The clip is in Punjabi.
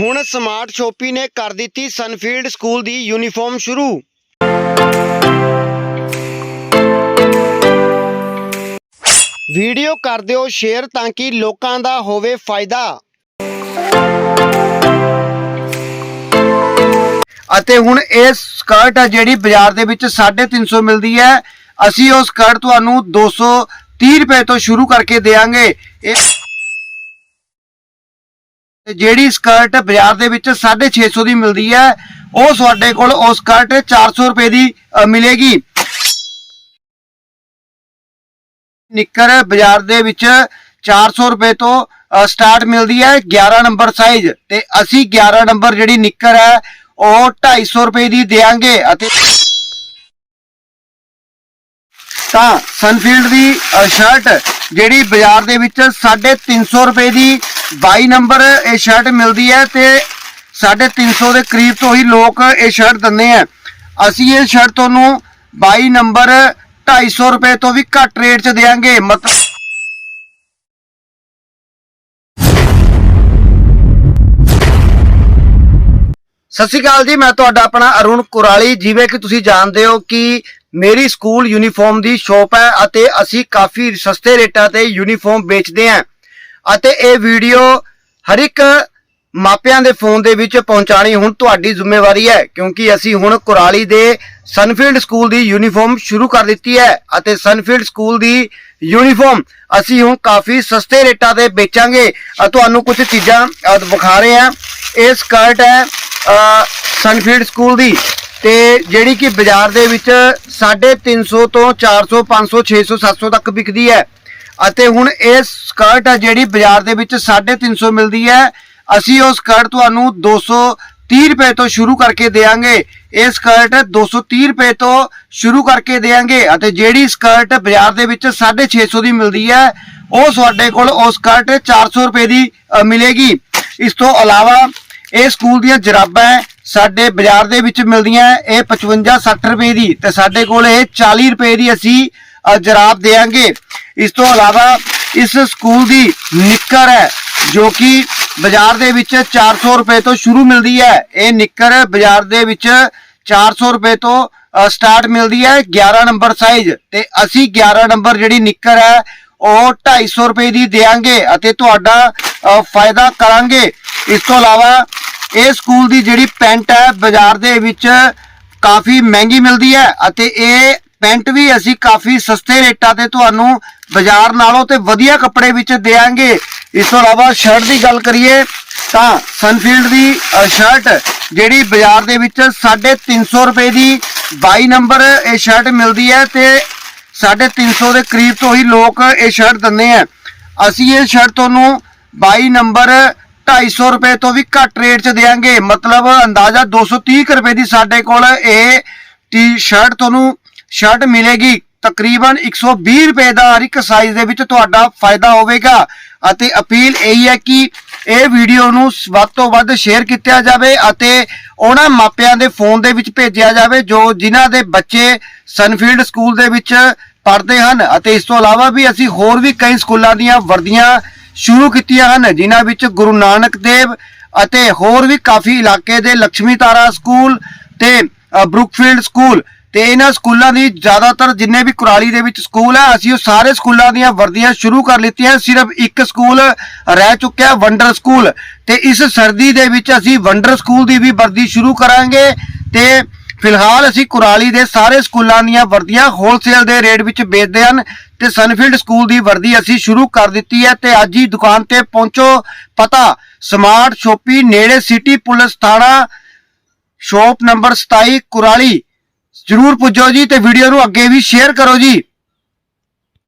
ਹੁਣ ਸਮਾਰਟ ਸ਼ੋਪੀ ਨੇ ਕਰ ਦਿੱਤੀ ਸਨਫੀਲਡ ਸਕੂਲ ਦੀ ਯੂਨੀਫਾਰਮ ਸ਼ੁਰੂ। ਵੀਡੀਓ ਕਰ ਦਿਓ, ਸ਼ੇਅਰ ਤਾਂ ਕਿ ਲੋਕਾਂ ਦਾ ਹੋਵੇ ਫਾਇਦਾ। ਅਤੇ ਹੁਣ ਇਹ ਸਕਰਟ ਆ ਜਿਹੜੀ ਬਾਜ਼ਾਰ ਦੇ ਵਿੱਚ 350 ਮਿਲਦੀ ਹੈ। ਅਸੀਂ ਉਹ ਸਕਰਟ ਤੁਹਾਨੂੰ 230 ਰੁਪਏ ਤੋਂ ਸ਼ੁਰੂ ਕਰਕੇ ਦੇਵਾਂਗੇ। ਇਹ ਜਿਹੜੀ ਸਕਰਟ ਬਾਜ਼ਾਰ ਦੇ ਵਿੱਚ 650 ਦੀ ਮਿਲਦੀ ਹੈ, ਉਹ ਤੁਹਾਡੇ ਕੋਲ ਉਹ ਸਕਰਟ 400 ਰੁਪਏ ਦੀ ਮਿਲੇਗੀ। ਨਿੱਕਰ ਬਾਜ਼ਾਰ ਦੇ ਵਿੱਚ 400 ਰੁਪਏ ਤੋਂ ਸਟਾਰਟ ਮਿਲਦੀ ਹੈ 11 ਨੰਬਰ ਸਾਈਜ਼ ਤੇ ਅਸੀਂ 11 ਨੰਬਰ ਜਿਹੜੀ ਨਿੱਕਰ ਹੈ, ਉਹ 250 ਰੁਪਏ ਦੀ ਦੇਾਂਗੇ ਅਤੇ ਤਾਂ ਸਨਫੀਲਡ ਦੀ ਸ਼ਰਟ ਜਿਹੜੀ ਬਾਜ਼ਾਰ ਦੇ ਵਿੱਚ 350 ਰੁਪਏ ਦੀ 22 ਨੰਬਰ ਇਹ ਸ਼ਰਟ ਮਿਲਦੀ ਹੈ ਤੇ 350 ਦੇ ਕਰੀਬ ਤੋਂ ਹੀ ਲੋਕ ਇਹ ਸ਼ਰਟ ਦਿੰਦੇ ਆ। ਅਸੀਂ ਇਹ ਸ਼ਰਟ ਤੁਹਾਨੂੰ 22 ਨੰਬਰ 250 ਰੁਪਏ ਤੋਂ ਵੀ ਘੱਟ ਰੇਟ 'ਚ ਦੇਾਂਗੇ ਮਤਲਬ ਸਤਿ ਸ਼੍ਰੀ ਅਕਾਲ ਜੀ, ਮੈਂ ਤੁਹਾਡਾ ਆਪਣਾ ਅਰੁਣ ਕੁਰਾਲੀ। ਜਿਵੇਂ ਕਿ ਤੁਸੀਂ ਜਾਣਦੇ ਹੋ ਕਿ ਮੇਰੀ ਸਕੂਲ ਯੂਨੀਫਾਰਮ ਦੀ ਸ਼ੋਪ ਹੈ ਅਤੇ ਅਸੀਂ ਕਾਫੀ ਸਸਤੇ ਰੇਟਾਂ ਤੇ ਯੂਨੀਫਾਰਮ ਵੇਚਦੇ ਹਾਂ। ਅਤੇ ਇਹ ਵੀਡੀਓ ਹਰ ਇੱਕ ਮਾਪਿਆਂ ਦੇ ਫੋਨ ਦੇ ਵਿੱਚ ਪਹੁੰਚਾਣੀ ਹੁਣ ਤੁਹਾਡੀ ਜ਼ਿੰਮੇਵਾਰੀ ਹੈ, ਕਿਉਂਕਿ ਅਸੀਂ ਹੁਣ ਕੁਰਾਲੀ ਦੇ ਸਨਫੀਲਡ ਸਕੂਲ ਦੀ ਯੂਨੀਫਾਰਮ ਸ਼ੁਰੂ ਕਰ ਦਿੱਤੀ ਹੈ ਅਤੇ ਸਨਫੀਲਡ ਸਕੂਲ ਦੀ ਯੂਨੀਫਾਰਮ ਅਸੀਂ ਹੁਣ ਕਾਫੀ ਸਸਤੇ ਰੇਟਾਂ ਤੇ ਵੇਚਾਂਗੇ। ਤੁਹਾਨੂੰ ਕੁਝ ਚੀਜ਼ਾਂ ਵਿਖਾ ਰਹੇ ਹਾਂ। ਇਹ ਸਕਰਟ ਹੈ ਸਨਫੀਲਡ ਸਕੂਲ ਦੀ ਤੇ ਜਿਹੜੀ ਕਿ ਬਾਜ਼ਾਰ ਦੇ ਵਿੱਚ 350 ਤੋਂ 400 500 600 700 ਤੱਕ ਵਿਕਦੀ ਹੈ। ਅਤੇ ਹੁਣ ਇਹ ਸਕਰਟ ਹੈ ਜਿਹੜੀ ਬਾਜ਼ਾਰ ਦੇ ਵਿੱਚ 350 ਮਿਲਦੀ ਹੈ। ਅਸੀਂ ਉਹ ਸਕਰਟ ਤੁਹਾਨੂੰ 230 ਰੁਪਏ ਤੋਂ ਸ਼ੁਰੂ ਕਰਕੇ ਦੇਵਾਂਗੇ। ਇਹ ਸਕਰਟ 230 ਰੁਪਏ ਤੋਂ ਸ਼ੁਰੂ ਕਰਕੇ ਦੇਵਾਂਗੇ ਅਤੇ ਜਿਹੜੀ ਸਕਰਟ ਬਾਜ਼ਾਰ ਦੇ ਵਿੱਚ 650 ਦੀ ਮਿਲਦੀ ਹੈ, ਉਹ ਤੁਹਾਡੇ ਕੋਲ ਉਹ ਸਕਰਟ 400 ਰੁਪਏ ਦੀ ਮਿਲੇਗੀ। ਇਸ ਤੋਂ ਇਲਾਵਾ ਇਹ ਸਕੂਲ ਦੀਆਂ ਜਰਾਬਾਂ ਸਾਡੇ ਬਾਜ਼ਾਰ ਦੇ ਵਿੱਚ ਮਿਲਦੀਆਂ, ਇਹ 55 60 ਰੁਪਏ ਦੀ ਤੇ ਸਾਡੇ ਕੋਲ ਇਹ 40 ਰੁਪਏ ਦੀ ਅਸੀਂ ਜਰਾਬ ਦੇਵਾਂਗੇ। ਇਸ ਤੋਂ ਇਲਾਵਾ ਇਸ ਸਕੂਲ ਦੀ ਨਿੱਕਰ ਹੈ, ਜੋ ਕਿ ਬਾਜ਼ਾਰ ਦੇ ਵਿੱਚ 400 ਰੁਪਏ ਤੋਂ ਸ਼ੁਰੂ ਮਿਲਦੀ ਹੈ। ਇਹ ਨਿੱਕਰ ਬਾਜ਼ਾਰ ਦੇ ਵਿੱਚ 400 ਰੁਪਏ ਤੋਂ ਸਟਾਰਟ ਮਿਲਦੀ ਹੈ 11 ਨੰਬਰ ਸਾਈਜ਼। ਤੇ ਅਸੀਂ 11 ਨੰਬਰ ਜਿਹੜੀ ਨਿੱਕਰ ਹੈ, ਉਹ 250 ਰੁਪਏ ਦੀ ਦੇਵਾਂਗੇ ਅਤੇ ਤੁਹਾਡਾ ਫਾਇਦਾ ਕਰਾਂਗੇ। ਇਸ ਤੋਂ ਇਲਾਵਾ ਇਹ ਸਕੂਲ ਦੀ ਜਿਹੜੀ ਪੈਂਟ ਹੈ, ਬਾਜ਼ਾਰ ਦੇ ਵਿੱਚ ਕਾਫੀ ਮਹਿੰਗੀ ਮਿਲਦੀ ਹੈ ਅਤੇ ਇਹ ਪੈਂਟ ਵੀ ਅਸੀਂ ਕਾਫੀ ਸਸਤੇ ਰੇਟਾਂ ਤੇ ਤੁਹਾਨੂੰ ਬਾਜ਼ਾਰ ਨਾਲੋਂ ਤੇ ਵਧੀਆ ਕੱਪੜੇ ਵਿੱਚ ਦੇਵਾਂਗੇ। ਇਸ ਤੋਂ ਇਲਾਵਾ ਸ਼ਰਟ ਦੀ ਗੱਲ ਕਰੀਏ ਤਾਂ ਸਨਫੀਲਡ ਦੀ ਸ਼ਰਟ ਜਿਹੜੀ ਬਾਜ਼ਾਰ ਦੇ ਵਿੱਚ 350 ਰੁਪਏ ਦੀ 22 ਨੰਬਰ ਇਹ ਸ਼ਰਟ ਮਿਲਦੀ ਹੈ ਤੇ 350 ਦੇ ਕਰੀਬ ਤੋਂ ਹੀ ਲੋਕ ਇਹ ਸ਼ਰਟ ਦਿੰਦੇ ਆ। ਅਸੀਂ ਇਹ ਸ਼ਰਟ ਤੁਹਾਨੂੰ 22 ਨੰਬਰ 250 ਰੁਪਏ ਤੋਂ ਵੀ ਘੱਟ ਰੇਟ 'ਚ ਦੇਾਂਗੇ ਮਤਲਬ ਅੰਦਾਜ਼ਾ 230 ਕੁ ਰੁਪਏ ਦੀ ਸਾਡੇ ਕੋਲ ਇਹ ਟੀ-ਸ਼ਰਟ ਤੁਹਾਨੂੰ ਸ਼ਰਟ ਮਿਲੇਗੀ ਤਕਰੀਬਨ 120 ਰੁਪਏ ਦਾ ਹਰ ਇੱਕ ਸਾਈਜ਼ ਦੇ ਵਿੱਚ ਤੁਹਾਡਾ ਫਾਇਦਾ ਹੋਵੇਗਾ। ਅਤੇ ਅਪੀਲ ਇਹੀ ਹੈ ਕਿ ਇਹ ਵੀਡੀਓ ਨੂੰ ਵੱਧ ਤੋਂ ਵੱਧ ਸ਼ੇਅਰ ਕੀਤਾ ਜਾਵੇ ਅਤੇ ਉਹਨਾਂ ਮਾਪਿਆਂ ਦੇ ਫੋਨ ਦੇ ਵਿੱਚ ਭੇਜਿਆ ਜਾਵੇ ਜੋ ਜਿਨ੍ਹਾਂ ਦੇ ਬੱਚੇ ਸਨਫੀਲਡ ਸਕੂਲ ਦੇ ਵਿੱਚ ਪੜ੍ਹਦੇ ਹਨ। ਅਤੇ ਇਸ ਤੋਂ ਇਲਾਵਾ ਵੀ ਅਸੀਂ ਹੋਰ ਵੀ ਕਈ ਸਕੂਲਾਂ ਦੀਆਂ ਵਰਦੀਆਂ ਸ਼ੁਰੂ ਕੀਤੀਆਂ ਹਨ ਜਿਨ੍ਹਾਂ ਵਿੱਚ ਗੁਰੂ ਨਾਨਕ ਦੇਵ ਅਤੇ ਹੋਰ ਵੀ ਕਾਫੀ ਇਲਾਕੇ ਦੇ ਲక్ష్ਮੀ ਤਾਰਾ ਸਕੂਲ ਤੇ ਅ, ਬਰੁਕਫੀਲਡ ਸਕੂਲ ਤੇ ਇਹਨਾਂ ਸਕੂਲਾਂ ਦੀ ਜ਼ਿਆਦਾਤਰ ਜਿੰਨੇ ਵੀ ਕੁਰਾਲੀ ਦੇ ਵਿੱਚ ਸਕੂਲ ਹੈ ਅਸੀਂ ਉਹ ਸਾਰੇ ਸਕੂਲਾਂ ਦੀਆਂ ਵਰਦੀਆਂ ਸ਼ੁਰੂ ਕਰ ਲਿੱਤੀਆਂ। ਸਿਰਫ ਇੱਕ ਸਕੂਲ ਰਹਿ ਚੁੱਕਿਆ ਵੰਡਰ ਸਕੂਲ ਤੇ ਇਸ ਸਰਦੀ ਦੇ ਵਿੱਚ ਅਸੀਂ ਵੰਡਰ ਸਕੂਲ ਦੀ ਵੀ ਵਰਦੀ ਸ਼ੁਰੂ ਕਰਾਂਗੇ। ਤੇ ਫਿਲਹਾਲ ਅਸੀਂ ਕੁਰਾਲੀ ਦੇ ਸਾਰੇ ਸਕੂਲਾਂ ਦੀਆਂ ਵਰਦੀਆਂ ਹੋਲਸੇਲ ਦੇ ਰੇਟ ਵਿੱਚ ਵੇਚਦੇ ਹਨ ਤੇ ਸਨਫੀਲਡ ਸਕੂਲ ਦੀ ਵਰਦੀ ਅਸੀਂ ਸ਼ੁਰੂ ਕਰ ਦਿੱਤੀ ਹੈ ਤੇ ਅੱਜ ਹੀ ਦੁਕਾਨ ਤੇ ਪਹੁੰਚੋ। ਪਤਾ ਸਮਾਰਟ ਸ਼ੋਪੀ ਨੇੜੇ ਸਿਟੀ ਪੁਲਿਸ ਥਾਣਾ, ਸ਼ੋਪ ਨੰਬਰ 27 ਕੁਰਾਲੀ। ਜਰੂਰ ਪੁੱਜੋ ਜੀ ਤੇ ਵੀਡੀਓ ਨੂੰ ਅੱਗੇ ਵੀ ਸ਼ੇਅਰ ਕਰੋ ਜੀ।